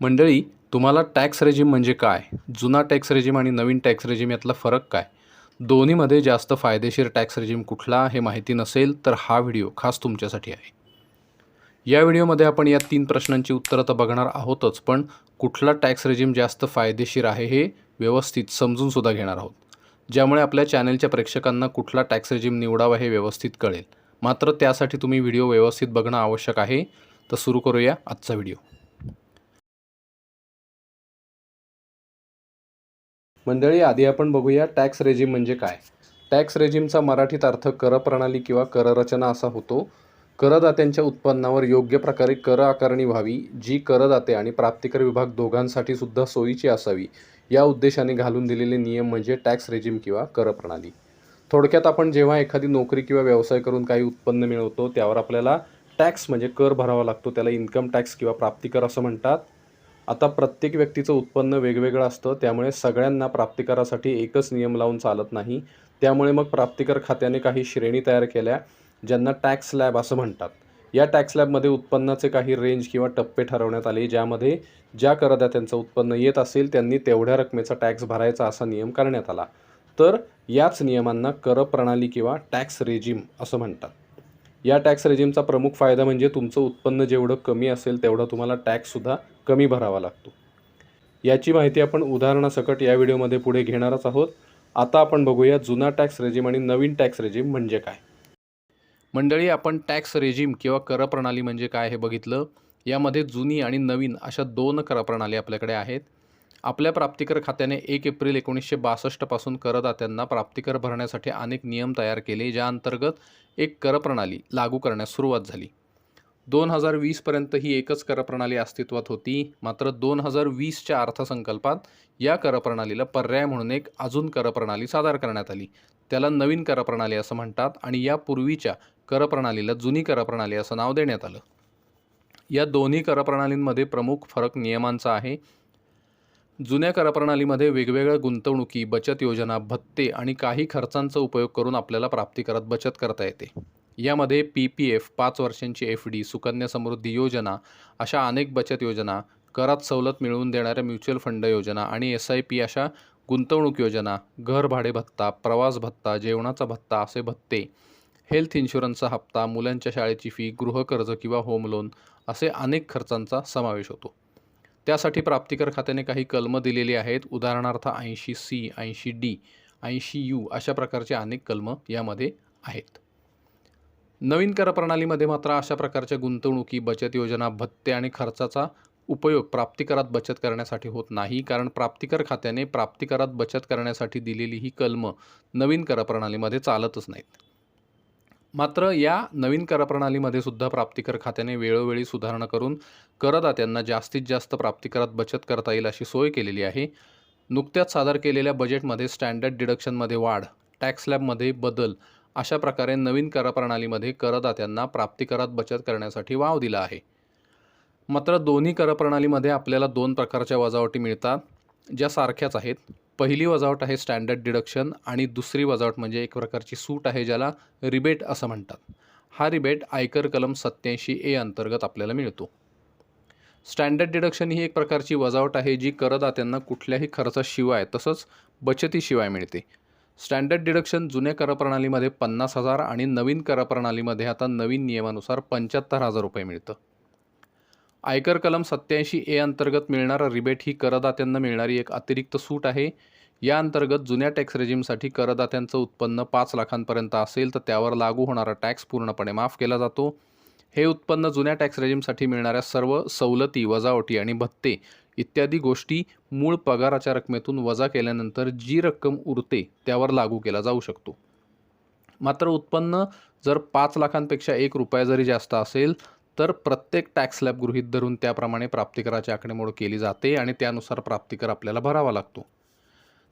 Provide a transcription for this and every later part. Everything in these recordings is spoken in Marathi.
मंडळी तुम्हाला टॅक्स रेजिम म्हणजे काय? जुना टॅक्स रेजिम आणि नवीन टॅक्स रेजिम यातला फरक काय? दोन्हीमध्ये जास्त फायदेशीर टॅक्स रेजिम कुठला हे माहिती नसेल तर हा व्हिडिओ खास तुमच्यासाठी आहे. या व्हिडिओमध्ये आपण या तीन प्रश्नांची उत्तरं तर बघणार आहोतच पण कुठला टॅक्स रेजिम जास्त फायदेशीर आहे हे व्यवस्थित समजून सुद्धा घेणार आहोत. ज्यामुळे आपल्या चॅनलच्या प्रेक्षकांना कुठला टॅक्स रेजिम निवडावा हे व्यवस्थित कळेल. मात्र त्यासाठी तुम्ही व्हिडिओ व्यवस्थित बघणं आवश्यक आहे. तर सुरू करूया आजचा व्हिडिओ. मंडळी आधी आपण बघूया टॅक्स रेजिम म्हणजे काय. टॅक्स रेजिमचा मराठीत अर्थ कर प्रणाली किंवा कररचना असा होतो. करदात्यांच्या उत्पन्नावर योग्य प्रकारे कर आकारणी व्हावी जी करदाते आणि प्राप्तिकर विभाग दोघांसाठी सुद्धा सोयीची असावी या उद्देशाने घालून दिलेले नियम म्हणजे टॅक्स रेजिम किंवा कर प्रणाली. थोडक्यात आपण जेव्हा एखादी नोकरी किंवा व्यवसाय करून काही उत्पन्न मिळवतो त्यावर आपल्याला टॅक्स म्हणजे कर भरावा लागतो. त्याला इन्कम टॅक्स किंवा प्राप्तिकर असं म्हणतात. आता प्रत्येक व्यक्तीचं उत्पन्न वेगवेगळं असतं त्यामुळे सगळ्यांना प्राप्तिकरासाठी एकच नियम लावून चालत नाही. त्यामुळे मग प्राप्तिकर खात्याने काही श्रेणी तयार केल्या ज्यांना टॅक्स लॅब असं म्हणतात. या टॅक्स लॅबमध्ये उत्पन्नाचे काही रेंज किंवा टप्पे ठरवण्यात आले ज्यामध्ये ज्या करदात्यांचं उत्पन्न येत असेल त्यांनी तेवढ्या रकमेचा टॅक्स भरायचा असा नियम करण्यात आला. तर याच नियमांना कर प्रणाली किंवा टॅक्स रेजिम असं म्हणतात. या टॅक्स रेजिमचा प्रमुख फायदा म्हणजे तुमचं उत्पन्न जेवढं कमी असेल तेवढं तुम्हाला टॅक्ससुद्धा कमी भरावा लागतो. याची माहिती आपण उदाहरणासकट या व्हिडिओमध्ये पुढे घेणारच आहोत. आता आपण बघूया जुना टॅक्स रेजिम आणि नवीन टॅक्स रेजिम म्हणजे काय? मंडळी आपण टॅक्स रेजिम किंवा कर प्रणाली म्हणजे काय हे बघितलं. यामध्ये जुनी आणि नवीन अशा दोन करप्रणाली आपल्याकडे आहेत. आपल्या प्राप्तिकर खात्याने एक एप्रिल एकोणीसशे बासष्टपासून करदात्यांना प्राप्तिकर भरण्यासाठी अनेक नियम तयार केले ज्या अंतर्गत एक कर प्रणाली लागू करण्यास सुरुवात झाली. दोन हजार वीसपर्यंत ही एकच कर प्रणाली अस्तित्वात होती. मात्र दोन हजार वीसच्या अर्थसंकल्पात या करप्रणालीला पर्याय म्हणून एक अजून करप्रणाली सादर करण्यात आली. त्याला नवीन करप्रणाली असं म्हणतात आणि या पूर्वीच्या करप्रणालीला जुनी करप्रणाली असं नाव देण्यात आलं. या दोन्ही करप्रणालींमध्ये प्रमुख फरक नियमांचा आहे. जुन्या करप्रणालीमध्ये वेगवेगळ्या गुंतवणुकी बचत योजना भत्ते आणि काही खर्चांचा उपयोग करून आपल्याला प्राप्तिकरात बचत करता येते. यामध्ये पी पी एफ पाच वर्षांची एफ डी सुकन्या समृद्धी योजना अशा अनेक बचत योजना करात सवलत मिळवून देणाऱ्या म्युच्युअल फंड योजना आणि एस आय पी अशा गुंतवणूक योजना घर भाडे भत्ता प्रवास भत्ता जेवणाचा भत्ता असे भत्ते हेल्थ इन्शुरन्सचा हप्ता मुलांच्या शाळेची फी गृहकर्ज किंवा होम लोन असे अनेक खर्चांचा समावेश होतो. त्यासाठी प्राप्तिकर खात्याने काही कलमं दिलेली आहेत. उदाहरणार्थ ऐंशी सी ऐंशी डी ऐंशी यू अशा प्रकारचे अनेक कलमं यामध्ये आहेत. नवीन कर प्रणालीमध्ये मात्र अशा प्रकारच्या गुंतवणुकी बचत योजना भत्ते आणि खर्चाचा उपयोग प्राप्तिकरात बचत करण्यासाठी होत नाही. कारण प्राप्तिकर खात्याने प्राप्तिकरात बचत करण्यासाठी दिलेली ही कलमं नवीन कर प्रणालीमध्ये चालतच नाहीत. मात्र या नवीन कर प्रणालीमध्ये सुद्धा प्राप्तिकर खात्याने वेळोवेळी सुधारणा करून करदात्यांना जास्तीत जास्त प्राप्तिकरात बचत करता येईल अशी सोय केलेली आहे. नुकत्याच सादर केलेल्या बजेटमध्ये स्टँडर्ड डिडक्शनमध्ये वाढ टॅक्स स्लॅबमध्ये बदल अशा प्रकारे नवीन करप्रणालीमध्ये करदात्यांना प्राप्तिकरात बचत करण्यासाठी वाव दिला आहे. मात्र दोन्ही करप्रणालीमध्ये आपल्याला दोन प्रकारच्या वजावटी मिळतात ज्या सारख्याच आहेत. पहिली वजावट आहे स्टँडर्ड डिडक्शन आणि दुसरी वजावट म्हणजे एक प्रकारची सूट आहे ज्याला रिबेट असं म्हणतात. हा रिबेट आयकर कलम सत्याऐंशी ए अंतर्गत आपल्याला मिळतो. स्टँडर्ड डिडक्शन ही एक प्रकारची वजावट आहे जी करदात्यांना कुठल्याही खर्चाशिवाय तसंच बचतीशिवाय मिळते. स्टँडर्ड डिडक्शन जुन्या करप्रणालीमध्ये पन्नास हजार आणि नवीन कर प्रणालीमध्ये आता नवीन नियमानुसार पंच्याहत्तर हजार रुपये मिळतं. आयकर कलम सत्याऐंशी ए अंतर्गत मिळणारा रिबेट ही करदात्यांना मिळणारी एक अतिरिक्त सूट आहे. या अंतर्गत जुन्या टॅक्स रेजिमसाठी करदात्यांचं उत्पन्न पाच लाखांपर्यंत असेल तर त्यावर लागू होणारा टॅक्स पूर्णपणे माफ केला जातो. हे उत्पन्न जुन्या टॅक्स रेजिमसाठी मिळणाऱ्या सर्व सवलती वजावटी आणि भत्ते इत्यादी गोष्टी मूळ पगाराच्या रकमेतून वजा केल्यानंतर जी रक्कम उरते त्यावर लागू केला जाऊ शकतो. मात्र उत्पन्न जर पाच लाखांपेक्षा एक रुपया जरी जास्त असेल तर प्रत्येक टॅक्स स्लॅब गृहीत धरून त्याप्रमाणे प्राप्तिकराची आकडेमोड केली जाते आणि त्यानुसार प्राप्तिकर आपल्याला भरावा लागतो.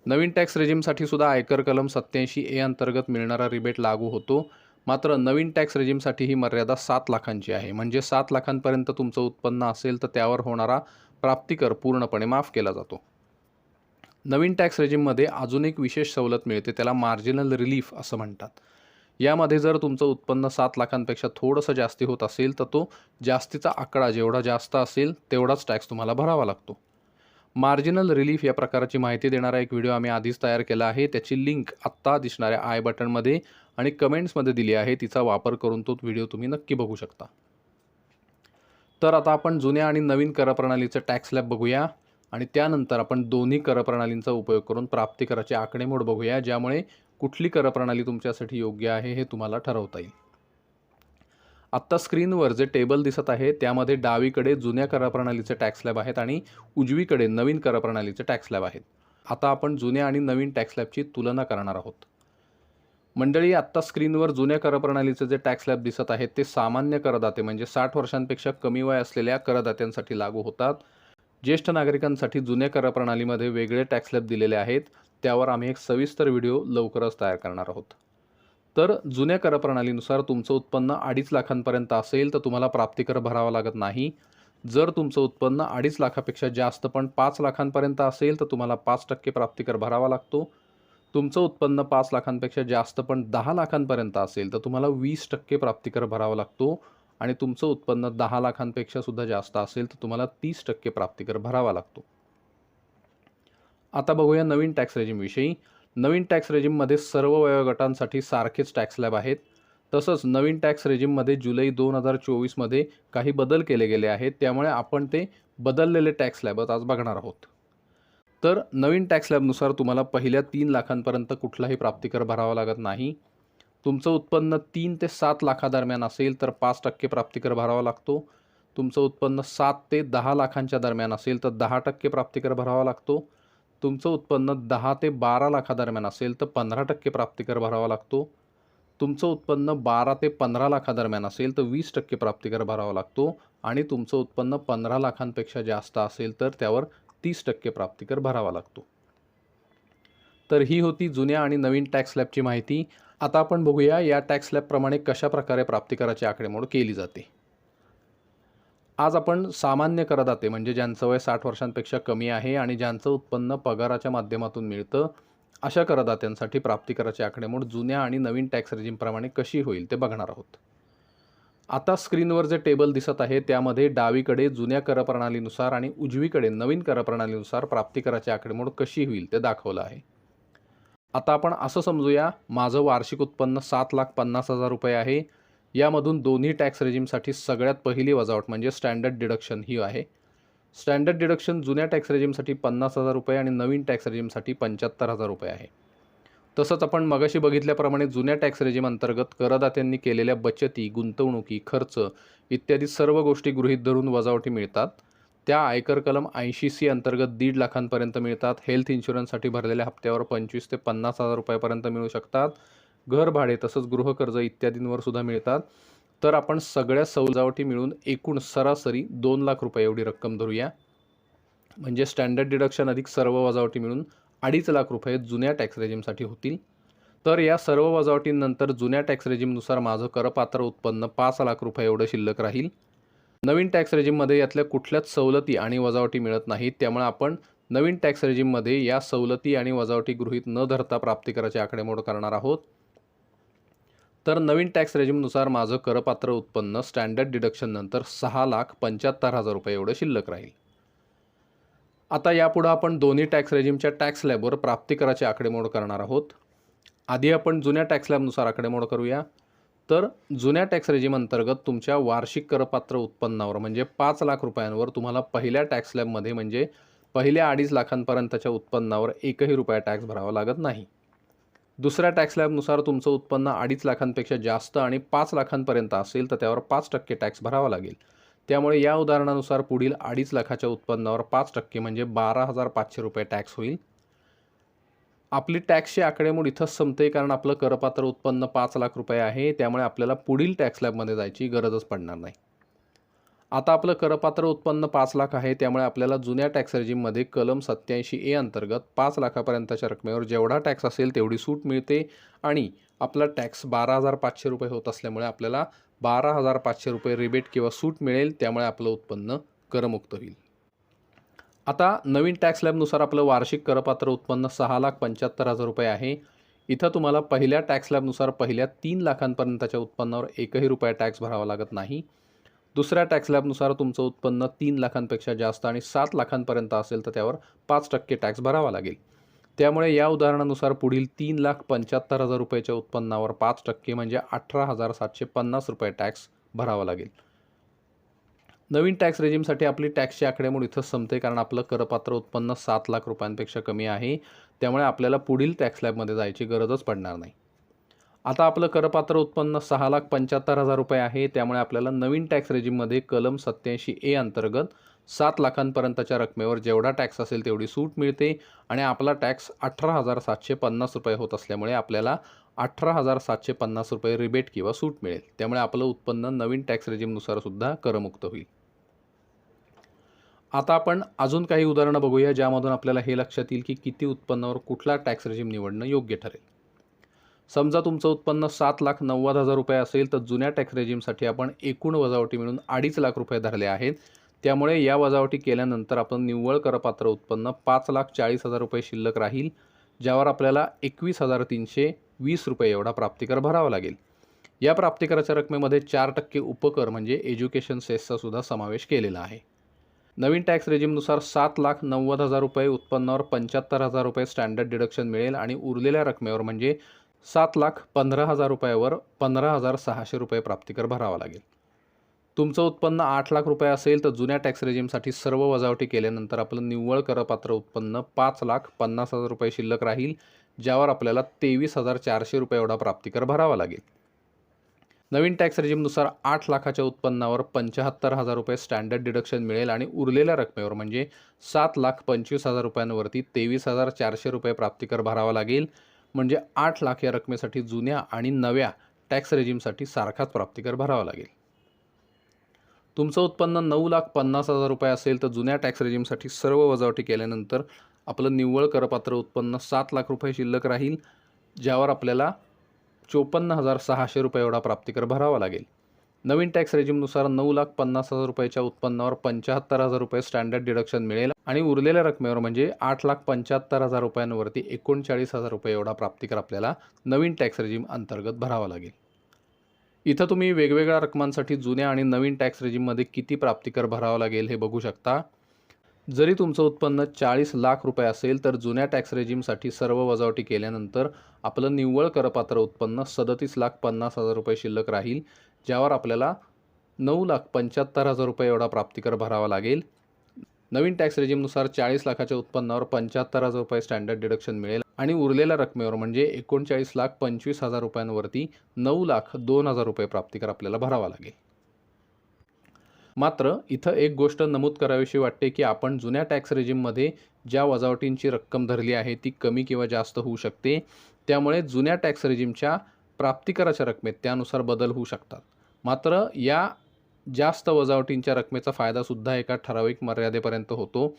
नवीन टॅक्स रेजिमसाठी सुद्धा आयकर कलम सत्याऐंशी ए अंतर्गत मिळणारा रिबेट लागू होतो. मात्र नवीन टॅक्स रेजिमसाठी ही मर्यादा सात लाखांची आहे. म्हणजे सात लाखांपर्यंत तुमचं उत्पन्न असेल तर त्यावर होणारा प्राप्तिकर पूर्णपणे माफ केला जातो. नवीन टॅक्स रेजिममध्ये अजून एक विशेष सवलत मिळते त्याला मार्जिनल रिलीफ असं म्हणतात. यामध्ये जर तुमचं उत्पन्न सात लाखांपेक्षा थोडंसं जास्ती होत असेल तर तो जास्तीचा आकडा जेवढा जास्त असेल तेवढाच टॅक्स तुम्हाला भरावा लागतो. मार्जिनल रिलीफ या प्रकाराची माहिती देणारा एक व्हिडिओ आम्ही आधीच तयार केला आहे. त्याची लिंक आत्ता दिसणाऱ्या आय बटनमध्ये आणि कमेंट्समध्ये दिली आहे. तिचा वापर करून तो व्हिडिओ तुम्ही नक्की बघू शकता. तर आता आपण जुन्या आणि नवीन करप्रणालीचं टॅक्स लॅब बघूया. आणि त्यानंतर आपण दोन्ही करप्रणालींचा उपयोग करून प्राप्तिकराचे आकडेमोड बघूया ज्यामुळे कुठली करप्रणाली तुमच्यासाठी योग्य आहे हे तुम्हाला ठरवता येईल. आत्ता स्क्रीनवर जे टेबल दिसत आहे त्यामध्ये डावीकडे जुन्या करप्रणालीचे टॅक्स लॅब आहेत आणि उजवीकडे नवीन करप्रणालीचे टॅक्स लॅब आहेत. आता आपण जुन्या आणि नवीन टॅक्स लॅबची तुलना करणार आहोत. मंडळी आत्ता स्क्रीनवर जुन्या करप्रणालीचे जे टॅक्स लॅब दिसत आहेत ते सामान्य करदाते म्हणजे साठ वर्षांपेक्षा कमी वय असलेल्या करदात्यांसाठी लागू होतात. ज्येष्ठ नागरिकांसाठी जुन्या करप्रणालीमध्ये वेगळे टॅक्स लॅब दिलेले आहेत. त्यावर आम्ही एक सविस्तर व्हिडिओ लवकरच तयार करणार आहोत. तर जुन्या करप्रणालीनुसार तुमचं उत्पन्न अडीच लाखांपर्यंत असेल तर तुम्हाला प्राप्तिकर भरावा लागत नाही. जर तुमचं उत्पन्न अडीच लाखापेक्षा जास्त पण पाच लाखांपर्यंत असेल तर तुम्हाला पाच टक्के प्राप्तिकर भरावा लागतो. तुमचं उत्पन्न पाच लाखांपेक्षा जास्त पण दहा लाखांपर्यंत असेल तर तुम्हाला वीस टक्के प्राप्तिकर भरावा लागतो. आणि तुमचं उत्पन्न दहा लाखांपेक्षा सुद्धा जास्त असेल तर तुम्हाला तीस टक्के प्राप्तिकर भरावा लागतो. आता बघूया नवीन टॅक्स रेजिमविषयी नवीन टॅक्स रेजिममध्ये सर्व वयोगटांसाठी सारखेच टॅक्स लॅब आहेत. तसंच नवीन टॅक्स रेजिममध्ये जुलै दोन हजार चोवीसमध्ये काही बदल केले गेले आहेत त्यामुळे आपण ते बदललेले टॅक्स लॅबच आज बघणार आहोत. तर नवीन टॅक्स लॅबनुसार तुम्हाला पहिल्या तीन लाखांपर्यंत कुठलाही प्राप्तिकर भरावा लागत नाही. तुमचं उत्पन्न तीन ते सात लाखादरम्यान असेल तर पाच टक्के प्राप्तिकर भरावा लागतो. तुमचं उत्पन्न सात ते दहा लाखांच्या दरम्यान असेल तर दहा टक्के प्राप्तिकर भरावा लागतो. तुमचं उत्पन्न दहा ते बारा लाखादरम्यान असेल तर पंधरा टक्के प्राप्तिकर भरावा लागतो. तुमचं उत्पन्न बारा ते पंधरा लाखादरम्यान असेल तर वीस टक्के प्राप्तिकर भरावा लागतो. आणि तुमचं उत्पन्न पंधरा लाखांपेक्षा जास्त असेल तर त्यावर तीस टक्के प्राप्तिकर भरावा लागतो. तर ही होती जुन्या आणि नवीन टॅक्स स्लॅबची माहिती. आता आपण बघूया या टॅक्स स्लॅबप्रमाणे कशा प्रकारे प्राप्तिकराची आकडेमोड केली जाते. आज आपण सामान्य करदाते म्हणजे ज्यांचं वय साठ वर्षांपेक्षा कमी आहे आणि ज्यांचं उत्पन्न पगाराच्या माध्यमातून मिळतं अशा करदात्यांसाठी प्राप्तिकराची आकडेमोड जुन्या आणि नवीन टॅक्स रेजिमप्रमाणे कशी होईल ते बघणार आहोत. आता स्क्रीनवर जे टेबल दिसत आहे त्यामध्ये डावीकडे जुन्या करप्रणालीनुसार आणि उजवीकडे नवीन करप्रणालीनुसार प्राप्तिकराची आकडेमोड कशी होईल ते दाखवलं आहे. आता आपण असं समजूया माझं वार्षिक उत्पन्न सात लाख पन्नास हजार रुपये आहे. यामधून दोन्ही टॅक्स रेजिमसाठी सगळ्यात पहिली वजावट म्हणजे स्टँडर्ड डिडक्शन ही आहे. स्टँडर्ड डिडक्शन जुन्या टॅक्स रेजिमसाठी पन्नास हजार रुपये आणि नवीन टॅक्स रेजिमसाठी पंच्याहत्तर हजार रुपये आहे. तसंच आपण मगाशी बघितल्याप्रमाणे जुन्या टॅक्स रेजिम अंतर्गत करदात्यांनी केलेल्या बचती गुंतवणुकी खर्च इत्यादी सर्व गोष्टी गृहीत धरून वजावटी मिळतात. त्या आयकर कलम ऐंशी सी अंतर्गत दीड लाखांपर्यंत मिळतात. हेल्थ इन्शुरन्ससाठी भरलेल्या हप्त्यावर पंचवीस ते पन्नास हजार रुपयापर्यंत मिळू शकतात. घर भाडे तसंच गृहकर्ज इत्यादींवर सुद्धा मिळतात. तर आपण सगळ्या सवजावटी मिळून एकूण सरासरी दोन लाख रुपये एवढी रक्कम धरूया. म्हणजे स्टँडर्ड डिडक्शन अधिक सर्व वजावटी मिळून अडीच लाख रुपये जुन्या टॅक्स रेजिमसाठी होतील. तर या सर्व वजावटींनंतर जुन्या टॅक्स रेजिमनुसार माझं करपात्र उत्पन्न पाच लाख रुपये एवढं शिल्लक राहील. नवीन टॅक्स रेजिममध्ये यातल्या कुठल्याच सवलती आणि वजावटी मिळत नाहीत. त्यामुळे आपण नवीन टॅक्स रेजिममध्ये या सवलती आणि वजावटी गृहीत न धरता प्राप्तिकराची आकडेमोड करणार आहोत. तर नवीन टॅक्स रेजिमनुसार माझं करपात्र उत्पन्न स्टँडर्ड डिडक्शननंतर सहा लाख पंच्याहत्तर हजार रुपये एवढं शिल्लक राहील. आता यापुढं आपण दोन्ही टॅक्स रेजिमच्या टॅक्स लॅबवर प्राप्तिकराची आकडेमोड करणार आहोत. आधी आपण जुन्या टॅक्स लॅबनुसार आकडेमोड करूया. तर जुन्या टॅक्स रेजिम अंतर्गत तुमच्या वार्षिक करपात्र उत्पन्नावर म्हणजे पाच लाख रुपयांवर तुम्हाला पहिल्या टॅक्स लॅबमध्ये म्हणजे पहिल्या अडीच लाखांपर्यंतच्या उत्पन्नावर एकही रुपया टॅक्स भरावा लागत नाही. दुसऱ्या टॅक्स लॅबनुसार तुमचं उत्पन्न अडीच लाखांपेक्षा जास्त आणि पाच लाखांपर्यंत असेल तर त्यावर पाच टक्के टॅक्स भरावा लागेल. त्यामुळे या उदाहरणानुसार पुढील अडीच लाखाच्या उत्पन्नावर पाच टक्के म्हणजे बारा हजार पाचशे रुपये टॅक्स होईल. आपली टॅक्सची आकडेमोड इथंच संपते कारण आपलं करपात्र उत्पन्न पाच लाख रुपये आहे त्यामुळे आपल्याला पुढील टॅक्स लॅबमध्ये जायची गरजच पडणार नाही. आता आपलं करपात्र उत्पन्न पाच लाख आहे त्यामुळे आपल्याला जुन्या टॅक्स रेजिममध्ये कलम सत्याऐंशी ए अंतर्गत पाच लाखापर्यंतच्या रकमेवर जेवढा टॅक्स असेल तेवढी सूट मिळते आणि आपला टॅक्स बारा हजार पाचशे रुपये होत असल्यामुळे आपल्याला बारा हजार पाचशे रुपये रिबेट किंवा सूट मिळेल त्यामुळे आपलं उत्पन्न करमुक्त होईल. आता नवीन टॅक्स लॅबनुसार आपलं वार्षिक करपात्र उत्पन्न सहा लाख पंच्याहत्तर हजार रुपये आहे. इथं तुम्हाला पहिल्या टॅक्स स्लॅबनुसार पहिल्या तीन लाखांपर्यंतच्या उत्पन्नावर एकही रुपया टॅक्स भरावा लागत नाही. दुसऱ्या टॅक्स स्लॅबनुसार तुमचं उत्पन्न तीन लाखांपेक्षा जास्त आणि सात लाखांपर्यंत असेल तर त्यावर पाच टक्के टॅक्स भरावा लागेल. त्यामुळे या उदाहरणानुसार पुढील तीन लाख पंच्याहत्तर हजार रुपयाच्या उत्पन्नावर पाच टक्के म्हणजे अठरा हजार सातशे पन्नास रुपये टॅक्स भरावा लागेल. नवीन टॅक्स रेजिमसाठी आपली टॅक्सची आकडेमोड इथं संपते कारण आपलं करपात्र उत्पन्न सात लाख रुपयांपेक्षा कमी आहे. त्यामुळे आपल्याला पुढील टॅक्स स्लॅबमध्ये जायची गरजच पडणार नाही. आता आपलं करपात्र उत्पन्न सहा लाख पंच्याहत्तर हजार रुपये आहे. त्यामुळे आपल्याला नवीन टॅक्स रेजिममध्ये कलम सत्याऐंशी ए अंतर्गत सात लाखांपर्यंतच्या रकमेवर जेवढा टॅक्स असेल तेवढी सूट मिळते आणि आपला टॅक्स अठरा हजार सातशे पन्नास रुपये होत असल्यामुळे आपल्याला अठरा हजार सातशे पन्नास रुपये रिबेट किंवा सूट मिळेल. त्यामुळे आपलं उत्पन्न नवीन टॅक्स रेजिमनुसार सुद्धा करमुक्त होईल. आता आपण अजून काही उदाहरणं बघूया ज्यामधून आपल्याला हे लक्षात येईल की किती उत्पन्नावर कुठला टॅक्स रेजिम निवडणं योग्य ठरेल. समजा तुमचं उत्पन्न सात लाख नव्वद हजार रुपये असेल तर जुन्या टॅक्स रेजिमसाठी आपण एकूण वजावटी मिळून अडीच लाख रुपये धरले आहेत. त्यामुळे या वजावटी केल्यानंतर आपण निव्वळ करपात्र उत्पन्न पाच लाख चाळीस हजार रुपये शिल्लक राहील ज्यावर आपल्याला एकवीस हजार तीनशे वीस रुपये एवढा प्राप्तिकर भरावा लागेल. या प्राप्तिकराच्या रकमेमध्ये चार टक्के उपकर म्हणजे एज्युकेशन सेसचा सुद्धा समावेश केलेला आहे. नवीन टॅक्स रेजिमनुसार सात लाख नव्वद हजार रुपये उत्पन्नावर पंच्याहत्तर हजार रुपये स्टँडर्ड डिडक्शन मिळेल आणि उरलेल्या रकमेवर म्हणजे सात लाख पंधरा हजार रुपयावर पंधरा हजार सहाशे रुपये प्राप्तिकर भरावा लागेल. तुमचं उत्पन्न आठ लाख रुपये असेल तर जुन्या टॅक्स रेजिमसाठी सर्व वजावटी केल्यानंतर आपलं निव्वळ करपात्र उत्पन्न पाच लाख पन्नास हजार रुपये शिल्लक राहील ज्यावर आपल्याला तेवीस हजार चारशे रुपये एवढा प्राप्तिकर भरावा लागेल. नवीन टॅक्स रेजिमनुसार आठ लाखाच्या उत्पन्नावर पंच्याहत्तर हजार रुपये स्टँडर्ड डिडक्शन मिळेल आणि उरलेल्या रकमेवर म्हणजे सात लाख पंचवीस हजार रुपयांवरती तेवीस हजार चारशे रुपये प्राप्तिकर भरावा लागेल. म्हणजे आठ लाख या रकमेसाठी जुन्या आणि नव्या टॅक्स रेजिमसाठी सारखाच प्राप्तिकर भरावा लागेल. तुमचं उत्पन्न नऊ लाख पन्नास हजार रुपये असेल तर जुन्या टॅक्स रेजिमसाठी सर्व वजावटी केल्यानंतर आपलं निव्वळ करपात्र उत्पन्न सात लाख रुपये शिल्लक राहील ज्यावर आपल्याला चोपन्न हजार सहाशे रुपये एवढा प्राप्तिकर भरावा लागेल. नवीन टॅक्स रेजिमनुसार नऊ लाख पन्नास हजार रुपयाच्या उत्पन्नावर पंच्याहत्तर हजार रुपये स्टँडर्ड डिडक्शन मिळेल आणि उरलेल्या रकमेवर म्हणजे आठ लाख पंच्याहत्तर हजार रुपयांवरती एकोणचाळीस हजार रुपये एवढा प्राप्तिकर आपल्याला नवीन टॅक्स रेजिम अंतर्गत भरावा लागेल. इथं तुम्ही वेगवेगळ्या रकमांसाठी जुन्या आणि नवीन टॅक्स रेजिममध्ये किती प्राप्तिकर भरावं लागेल हे बघू शकता. जरी तुमचं उत्पन्न चाळीस लाख रुपये असेल तर जुन्या टॅक्स रेजिमसाठी सर्व वजावटी केल्यानंतर आपलं निव्वळ करपात्र उत्पन्न सदतीस लाख पन्नास हजार रुपये शिल्लक राहील ज्यावर आपल्याला नऊ लाख पंच्याहत्तर हजार रुपये एवढा प्राप्तिकर भरावा लागेल. नवीन टॅक्स रेजिमनुसार चाळीस लाखाच्या उत्पन्नावर पंच्याहत्तर हजार रुपये स्टँडर्ड डिडक्शन मिळेल. आणि उरलेल्या रकमेवर म्हणजे एकोणचाळीस लाख पंचवीस हजार रुपयांवरती नऊ लाख दोन हजार रुपये प्राप्तिकर आपल्याला भरावा लागेल. मात्र इथं एक गोष्ट नमूद करावीशी वाटते की आपण जुन्या टॅक्स रेजिममध्ये ज्या वजावटींची रक्कम धरली आहे ती कमी किंवा जास्त होऊ शकते. त्यामुळे जुन्या टॅक्स रेजिमच्या प्राप्तिकराच्या रकमेत त्यानुसार बदल होऊ शकतात. मात्र या जास्त वजावटींच्या रकमेचा फायदासुद्धा एका ठराविक मर्यादेपर्यंत होतो.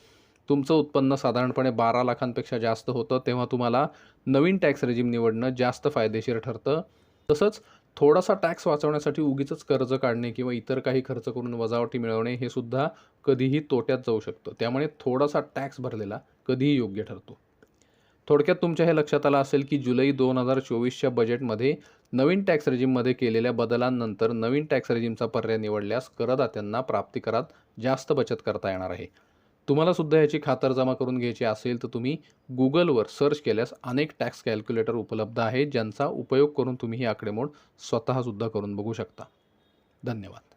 तुमचं उत्पन्न साधारणपणे बारा लाखांपेक्षा जास्त होतं तेव्हा तुम्हाला नवीन टॅक्स रेजिम निवडणं जास्त फायदेशीर ठरतं. तसंच थोडासा टॅक्स वाचवण्यासाठी उगीच कर्ज काढणे किंवा इतर काही खर्च करून वजावटी मिळवणे हे सुद्धा कधीही तोट्यात जाऊ शकतं. त्यामुळे थोडासा टॅक्स भरलेला कधीही योग्य ठरतो. थोडक्यात तुमच्या हे लक्षात आलं असेल की जुलै दोन हजार चोवीसच्या बजेटमध्ये नवीन टॅक्स रेजिममध्ये केलेल्या बदलांनंतर नवीन टॅक्स रेजिमचा पर्याय निवडल्यास करदात्यांना प्राप्तिकरात जास्त बचत करता येणार आहे. तुम्हाला सुद्धा याची खातरजमा करून घ्यायची असेल तर तुम्ही गुगलवर सर्च केल्यास अनेक टॅक्स कॅल्क्युलेटर उपलब्ध आहेत ज्यांचा उपयोग करून तुम्ही ही आकडेमोड स्वतःसुद्धा करून बघू शकता. धन्यवाद.